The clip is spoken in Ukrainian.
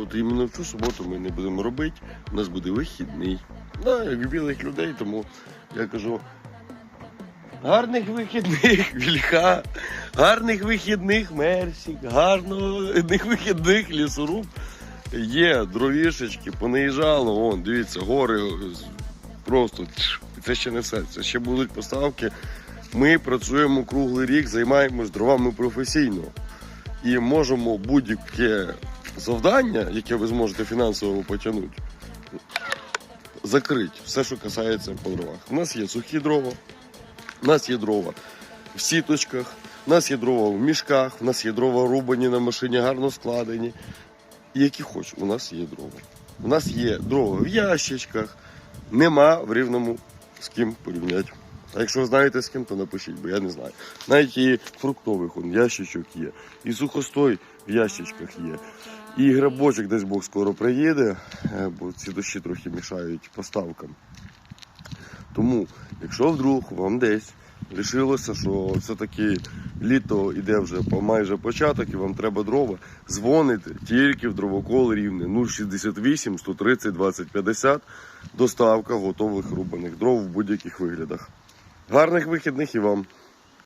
От іменно в цю суботу ми не будемо робити, у нас буде вихідний. Да, як білих людей, тому я кажу. Гарних вихідних вільха, гарних вихідних мерсік, гарних вихідних лісоруб. Є дровішечки, понаїжджало, вон, дивіться, гори просто це ще не все. Це ще будуть поставки. Ми працюємо круглий рік, займаємось дровами професійно і можемо будь-яке завдання, яке ви зможете фінансово потягнути, закрити все, що касається по дровах. У нас є сухі дрова, у нас є дрова в сіточках, у нас є дрова в мішках, у нас є дрова рубані на машині, гарно складені. Які хоч, у нас є дрова. У нас є дрова в ящичках, нема в рівному з ким порівняти. А якщо ви знаєте з ким, то напишіть, бо я не знаю. Навіть і фруктових он, ящичок є, і сухостой в ящичках є. І грибочок десь Бог скоро приїде, е, бо ці дощі трохи мішають поставкам. Тому, якщо вдруг вам десь лишилося, що все-таки літо йде вже по майже початок і вам треба дрова, дзвоните тільки в дровокол рівне 068 130 20 50, доставка готових рубаних дров в будь-яких виглядах. Гарних вихідних і вам!